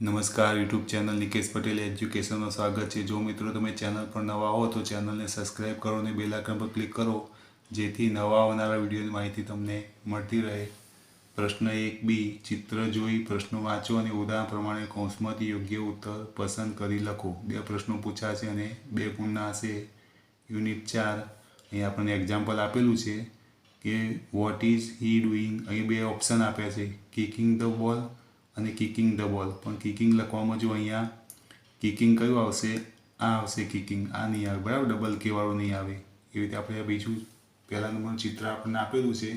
નમસ્કાર, YouTube channel Nikesh Patel એજ્યુકેશનમાં સ્વાગત છે. જો મિત્રો તમે ચેનલ પર નવા હો તો ચેનલને સબસ્ક્રાઈબ કરો અને બેલ આઇકન પર ક્લિક કરો, જેથી નવા આવનારા વિડીયોની માહિતી તમને મળતી રહે. પ્રશ્ન એક બી, ચિત્ર જોઈ પ્રશ્નો વાંચો અને ઉદાહરણ પ્રમાણે કૌંસમાંથી યોગ્ય ઉત્તર પસંદ કરી લખો. બે પ્રશ્નો પૂછાશે અને બે ગુણના હશે. યુનિટ ચાર, અહીં આપણને એક્ઝામ્પલ આપેલું છે કે વોટ ઇઝ હી ડુઈંગ અહીં બે ઓપ્શન આપ્યા છે. કિકિંગ ધ બોલ અને કિકિંગ ધ બોલ પણ કિકિંગ લખવામાં જો અહીંયા કિકિંગ કયું આવશે? આ આવશે કિકિંગ આ નહીં આવે. બરાબર? ડબલ કેવાળું નહીં આવે. એવી રીતે આપણે બીજું પહેલા નંબરનું ચિત્ર આપણને આપેલું છે.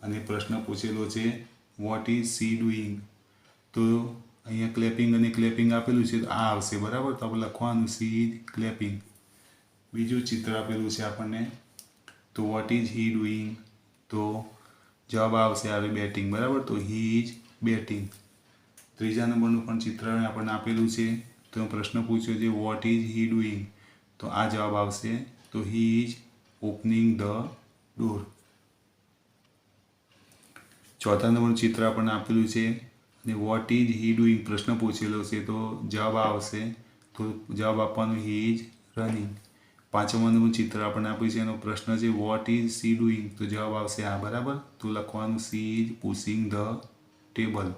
અને પ્રશ્ન પૂછેલો છે વોટ ઇઝ સી ડુઈંગ તો અહીંયા ક્લેપિંગ અને ક્લેપિંગ આપેલું છે. તો આ આવશે. બરાબર? તો આપણે લખવાનું સી ક્લેપિંગ બીજું ચિત્ર આપેલું છે આપણને. તો વોટ ઇઝ હી ડુઈંગ તો જવાબ આવશે આવે બેટિંગ બરાબર? તો હી ઇઝ બેટિંગ ત્રીજા નંબરનું પણ ચિત્ર આપણને આપેલું છે. તો પ્રશ્ન પૂછ્યો છે વોટ ઇઝ હી ડુઈંગ તો આ જવાબ આવશે, તો he is opening the door ચોથા નંબરનું ચિત્ર આપણને આપેલું છે, અને વોટ ઇઝ હી ડુઈંગ પ્રશ્ન પૂછેલો છે, તો જવાબ આવશે, તો જવાબ આપવાનો હી ઇઝ રનિંગ પાંચમા નંબરનું ચિત્ર આપણને આપ્યું છે, એનો પ્રશ્ન છે વોટ ઇઝ સી ડુઈંગ તો જવાબ આવશે આ બરાબર. તો લખવાનું she is pushing the table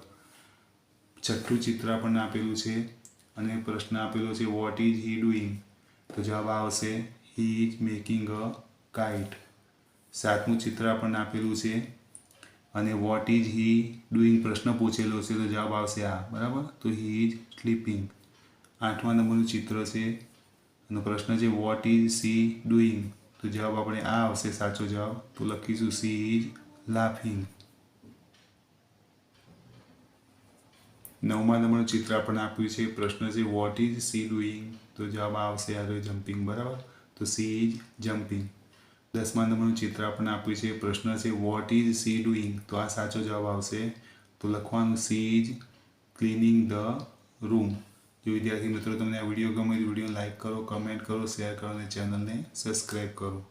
છઠ્ઠું ચિત્ર આપણને આપેલું છે અને પ્રશ્ન આપેલો છે વોટ ઇઝ હી ડુઈંગ તો જવાબ આવશે he is making a kite સાતમું ચિત્ર આપણને આપેલું છે અને વોટ ઇઝ હી ડુઈંગ પ્રશ્ન પૂછેલો છે તો જવાબ આવશે આ બરાબર? તો હી ઇઝ સ્લીપિંગ આઠમા નંબરનું ચિત્ર છે અને પ્રશ્ન છે વોટ ઇઝ સી ડુઈંગ તો જવાબ આપણે, આ આવશે, સાચો જવાબ. તો લખીશું સી ઇઝ લાફિંગ નવમા નંબરનું ચિત્ર આપણને આપ્યું છે. પ્રશ્ન છે વોટ ઇઝ સી ડુઈંગ તો જવાબ આવશે આરે જમ્પિંગ બરાબર? તો સી ઇઝ જમ્પિંગ દસમા નંબરનું ચિત્ર આપણને આપ્યું છે. પ્રશ્ન છે વોટ ઇઝ સી ડુઈંગ તો આ સાચો જવાબ આવશે. તો લખવાનું she is cleaning the room જો વિદ્યાર્થી મિત્રો તમને આ વીડિયો ગમે તો વીડિયો લાઇક કરો, કમેન્ટ કરો, શેર કરો અને ચેનલને સબસ્ક્રાઈબ કરો.